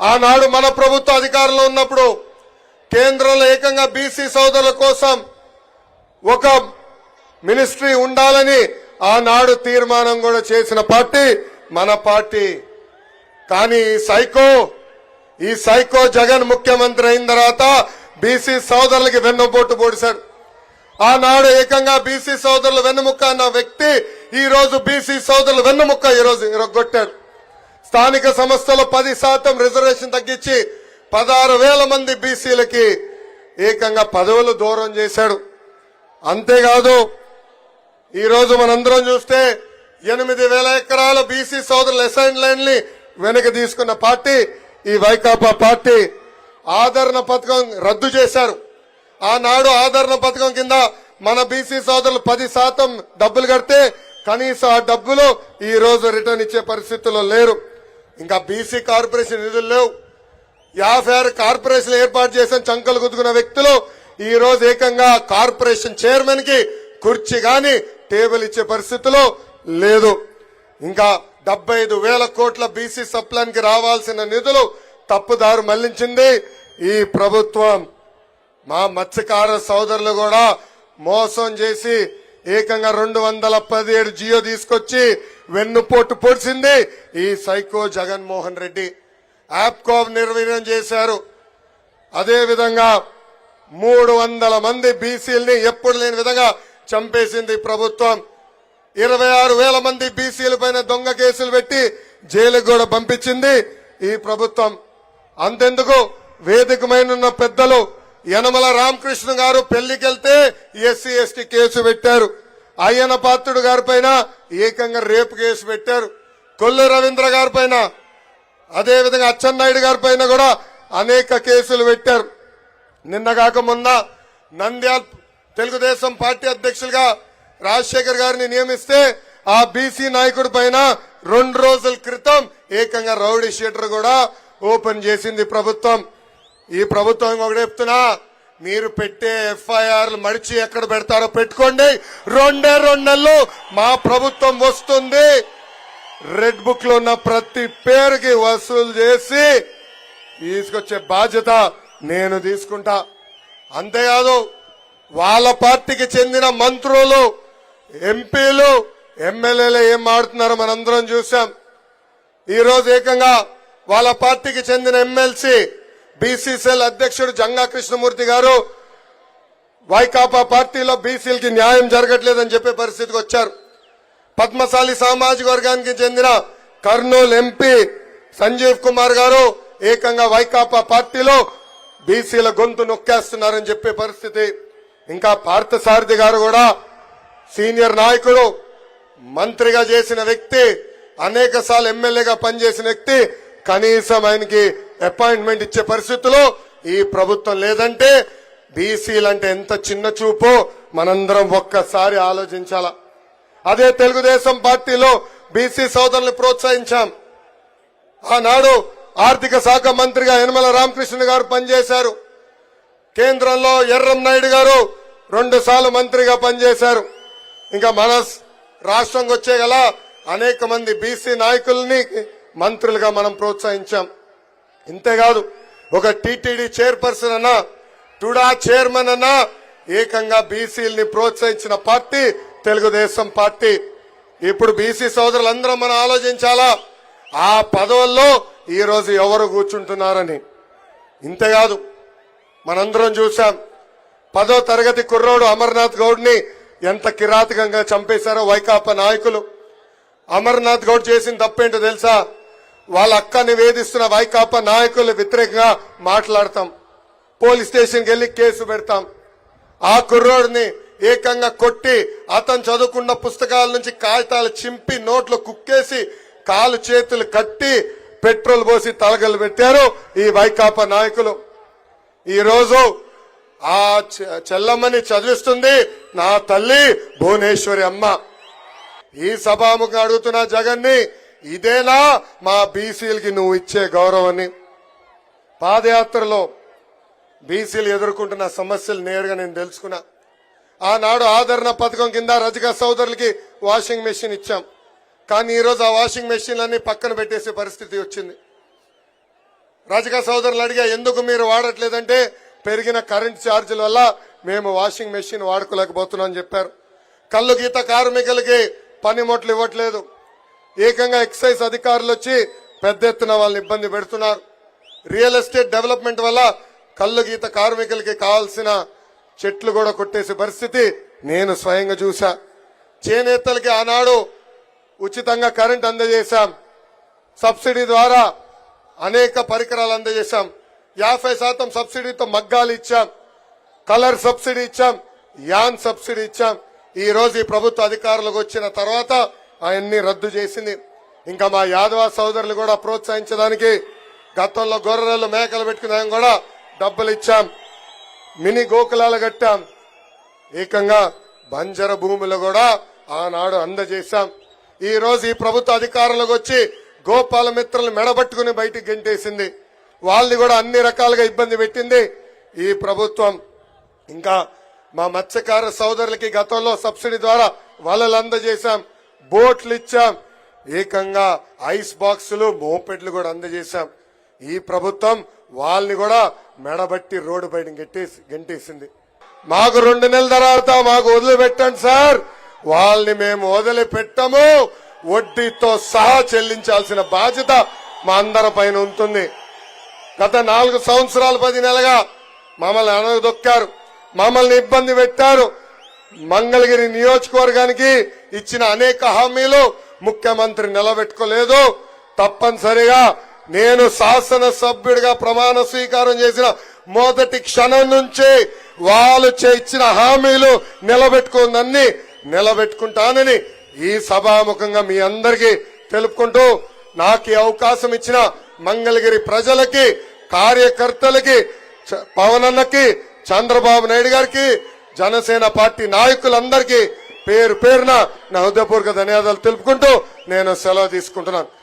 ఆనాడు మన ప్రభుత్వ అధికారంలో ఉన్నప్పుడు కేంద్రంలో ఏకంగా బీసీ సోదరుల కోసం ఒక మినిస్ట్రీ ఉండాలని ఆనాడు తీర్మానం కూడా చేసిన పార్టీ మన పార్టీ. కానీ ఈ సైకో ఈ సైకో జగన్ ముఖ్యమంత్రి అయిన తర్వాత బీసీ సోదరులకి వెన్నుపోటు పొడిశాడు ఆనాడు ఏకంగా బీసీ సోదరులు వెన్నుముక్క అన్న వ్యక్తి ఈ రోజు బీసీ సోదరులు వెన్నుముక్క ఈ రోజు ఇరగొట్టాడు స్థానిక సంస్థలో పది శాతం రిజర్వేషన్ తగ్గించి పదహారు వేల మంది బీసీలకి ఏకంగా పదవులు దూరం చేశాడు. అంతేకాదు ఈరోజు మనందరం చూస్తే ఎనిమిది వేల ఎకరాల బీసీ సోదరుల అసైన్ ల్యాండ్ని వెనక్కి తీసుకున్న పార్టీ ఈ వైకాపా పార్టీ ఆదరణ పథకం రద్దు చేశారు. ఆనాడు ఆదరణ పథకం కింద మన బీసీ సోదరులు పది శాతం డబ్బులు కడితే కనీసం ఆ డబ్బులు ఈ రోజు రిటర్న్ ఇచ్చే పరిస్థితుల్లో లేరు. ఇంకా బీసీ కార్పొరేషన్ నిధులు లేవు. యాభై ఆరు కార్పొరేషన్ ఏర్పాటు చేసిన చంకలు గుద్దుకున్న వ్యక్తులు ఈ రోజు ఏకంగా కార్పొరేషన్ చైర్మన్కి కుర్చీ గాని టేబుల్ ఇచ్చే పరిస్థితిలో లేదు. ఇంకా డెబ్బై ఐదు వేల కోట్ల బీసీ సప్లాన్కి రావాల్సిన నిధులు తప్పుదారు మళ్ళించింది ఈ ప్రభుత్వం. మా మత్స్యకార సోదరులు కూడా మోసం చేసి ఏకంగా రెండు వందల పదిహేడు జియో తీసుకొచ్చి వెన్నుపోటు పొడిచింది ఈ సైకో జగన్మోహన్ రెడ్డి. యాప్కాబ్ నిర్వీర్యం చేశారు. అదే విధంగా మూడు వందల మంది బీసీలని ఎప్పుడు లేని విధంగా చంపేసింది ప్రభుత్వం. ఇరవై ఆరు వేల మంది బీసీల పైన దొంగ కేసులు పెట్టి జైలుకు కూడా పంపించింది ఈ ప్రభుత్వం. అంతెందుకు? వేదికమైన పెద్దలు యనమల రామకృష్ణ గారు పెళ్ళికెళ్తే ఎస్సీ ఎస్టీ కేసు పెట్టారు. అయ్యన పాత్రుడు గారి పైన ఏకంగా రేపు కేసు పెట్టారు. కొల్లు రవీంద్ర గారి పైన అదేవిధంగా అచ్చెన్నాయుడు గారి పైన కూడా అనేక కేసులు పెట్టారు. నిన్న మొన్న నంద్యాల్ తెలుగుదేశం పార్టీ అధ్యక్షులుగా రాజశేఖర్ గారిని నియమిస్తే ఆ బీసీ నాయకుడి పైన రెండు రోజుల క్రితం ఏకంగా రౌడీ షీటర్ కూడా ఓపెన్ చేసింది ప్రభుత్వం. ఈ ప్రభుత్వం ఒకటి చెప్తున్నా మీరు పెట్టే ఎఫ్ఐఆర్లు మడిచి ఎక్కడ పెడతారో పెట్టుకోండి. రెండే రెండు నెలలు మా ప్రభుత్వం వస్తుంది. రెడ్ బుక్లో ఉన్న ప్రతి పేరుకి వసూలు చేసి తీసుకొచ్చే బాధ్యత నేను తీసుకుంటా. అంతేకాదు వాళ్ళ పార్టీకి చెందిన మంత్రులు ఎంపీలు ఎమ్మెల్యేలు ఏం ఆడుతున్నారో మనందరం చూసాం ఈరోజు ఏకంగా వాళ్ళ పార్టీకి చెందిన ఎమ్మెల్సీ బీసీసీఎల్ అధ్యక్షుడు జంగా కృష్ణమూర్తి గారు వైకాపా పార్టీలో బీసీలకి న్యాయం జరగట్లేదని చెప్పే పరిస్థితికి వచ్చారు. పద్మశాలి సామాజిక వర్గానికి చెందిన కర్నూలు ఎంపీ సంజీవ్ కుమార్ గారు ఏకంగా వైకాపా పార్టీలో బీసీల గొంతు నొక్కేస్తున్నారని చెప్పే పరిస్థితి. ఇంకా పార్థసారథి గారు కూడా సీనియర్ నాయకుడు మంత్రిగా చేసిన వ్యక్తి అనేక సార్లు ఎమ్మెల్యేగా పనిచేసిన వ్యక్తి కనీసం ఆయనకి అపాయింట్మెంట్ ఇచ్చే పరిస్థితిలో ఈ ప్రభుత్వం లేదంటే బీసీలంటే ఎంత చిన్న చూపో. మనందరం ఒక్కసారి ఆలోచించాలా. అదే తెలుగుదేశం పార్టీలో బీసీ సోదరులు ప్రోత్సహించాం. ఆనాడు ఆర్థిక శాఖ మంత్రిగా యనమల రామకృష్ణ గారు పనిచేశారు. కేంద్రంలో ఎర్రం నాయుడు గారు రెండు సార్లు మంత్రిగా పనిచేశారు. ఇంకా మన రాష్ట్రంకి వచ్చే గల అనేక మంది బీసీ నాయకుల్ని మంత్రులుగా మనం ప్రోత్సహించాం. ఇంతేకాదు ఒక టీటీడీ చైర్పర్సన్ అన్నా టుడా చైర్మన్ అన్నా ఏకంగా బీసీలని ప్రోత్సహించిన పార్టీ తెలుగుదేశం పార్టీ. ఇప్పుడు బీసీ సోదరులందరం మనం ఆలోచించాలా? ఆ పదవుల్లో ఈ రోజు ఎవరు కూర్చుంటున్నారని. ఇంతేకాదు మనందరం చూసాం పదో తరగతి కుర్రోడు అమర్నాథ్ గౌడ్ని ఎంత కిరాతకంగా చంపేశారో వైకాపా నాయకులు. అమర్నాథ్ గౌడ్ చేసిన తప్పేంటో తెలుసా? వాళ్ళ అక్కని వేధిస్తున్న వైకాపా నాయకులు వ్యతిరేకంగా మాట్లాడతాం. పోలీస్ స్టేషన్కి వెళ్ళి కేసు పెడతాం. ఆ కుర్రోడిని ఏకంగా కొట్టి అతను చదువుకున్న పుస్తకాల నుంచి కాగితాలు చింపి నోట్లో కుక్కేసి కాలు చేతులు కట్టి పెట్రోల్ పోసి తలగలు పెట్టారు ఈ వైకాపా నాయకులు. ఈరోజు ఆ చె- చెల్లమ్మని చదివిస్తుంది నా తల్లి భువనేశ్వరి అమ్మ. ఈ సభాముఖం అడుగుతున్న జగన్ని ఇదేనా మా బీసీలకి నువ్వు ఇచ్చే గౌరవాన్ని. పాదయాత్రలో బీసీలు ఎదుర్కొంటున్న సమస్యలు నేరుగా నేను తెలుసుకున్నా. ఆనాడు ఆదరణ పథకం కింద రజక సోదరులకి వాషింగ్ మెషిన్ ఇచ్చాం. కానీ ఈరోజు ఆ వాషింగ్ మెషిన్లన్నీ పక్కన పెట్టేసే పరిస్థితి వచ్చింది. రజక సోదరులు అడిగా ఎందుకు మీరు వాడట్లేదంటే పెరిగిన కరెంట్ ఛార్జీల వల్ల మేము వాషింగ్ మెషిన్ వాడుకోలేకపోతున్నాం అని చెప్పారు. కళ్ళు గీత కార్మికులకి పనిముట్లు ఇవ్వట్లేదు. ఏకంగా ఎక్సైజ్ అధికారులు వచ్చి పెద్ద ఎత్తున వాళ్ళని ఇబ్బంది పెడుతున్నారు. రియల్ ఎస్టేట్ డెవలప్మెంట్ వల్ల కళ్ళు గీత కార్మికులకి కావాల్సిన చెట్లు కూడా కొట్టేసే పరిస్థితి నేను స్వయంగా చూసా చేనేతలకి ఆనాడు ఉచితంగా కరెంట్ అందజేశాం. సబ్సిడీ ద్వారా అనేక పరికరాలు అందజేశాం. యాభై శాతం సబ్సిడీతో మగ్గాలు ఇచ్చాం. కలర్ సబ్సిడీ ఇచ్చాం. యాన్ సబ్సిడీ ఇచ్చాం. ఈ రోజు ఈ ప్రభుత్వ అధికారులకు వచ్చిన తర్వాత అవన్నీ రద్దు చేసింది. ఇంకా మా యాదవ సోదరులు కూడా ప్రోత్సహించడానికి గతంలో గొర్రెలు మేకలు పెట్టుకున్నాం కూడా డబ్బులు ఇచ్చాం. మినీ గోకులాలు కట్టాం. ఏకంగా బంజర భూములు కూడా ఆనాడు అందజేశాం. ఈ రోజు ఈ ప్రభుత్వ అధికారులకు వచ్చి గోపాల మిత్రులు మెడబట్టుకుని బయటికి గెంటేసింది. వాళ్ళని కూడా అన్ని రకాలుగా ఇబ్బంది పెట్టింది ఈ ప్రభుత్వం. ఇంకా మా మత్స్యకార సోదరులకి గతంలో సబ్సిడీ ద్వారా వలలు అందజేశాం. బోట్లు ఇచ్చాం ఏకంగా ఐస్ బాక్సులు మోపెట్లు కూడా అందజేశాం. ఈ ప్రభుత్వం వాళ్ళని కూడా మెడబట్టి రోడ్డు బయట గెట్టేసి గెంటేసింది. మాకు రెండు నెలల తర్వాత మాకు వదిలిపెట్టండి సార్. వాళ్ళని మేము వదిలిపెట్టము. వడ్డీతో సహా చెల్లించాల్సిన బాధ్యత మా అందరి పైన ఉంటుంది. గత నాలుగు సంవత్సరాలు పది నెలగా మమ్మల్ని అనగదొక్కారు మమ్మల్ని ఇబ్బంది పెట్టారు. మంగళగిరి నియోజకవర్గానికి ఇచ్చిన అనేక హామీలు ముఖ్యమంత్రి నిలబెట్టుకోలేదు. తప్పనిసరిగా నేను శాసన సభ్యుడిగా ప్రమాణ స్వీకారం చేసిన మొదటి క్షణం నుంచి వాళ్ళు చే- ఇచ్చిన హామీలు నిలబెట్టుకుందన్ని నిలబెట్టుకుంటానని ఈ సభాముఖంగా మీ అందరికీ తెలుపుకుంటూ నాకు ఈ అవకాశం ఇచ్చిన మంగళగిరి ప్రజలకి కార్యకర్తలకి పవన్ అన్నకి చంద్రబాబు నాయుడు గారికి జనసేన పార్టీ నాయకులందరికీ పేరు పేరున నా హృదయపూర్వక ధన్యవాదాలు తెలుపుకుంటూ నేను సెలవు తీసుకుంటున్నాను.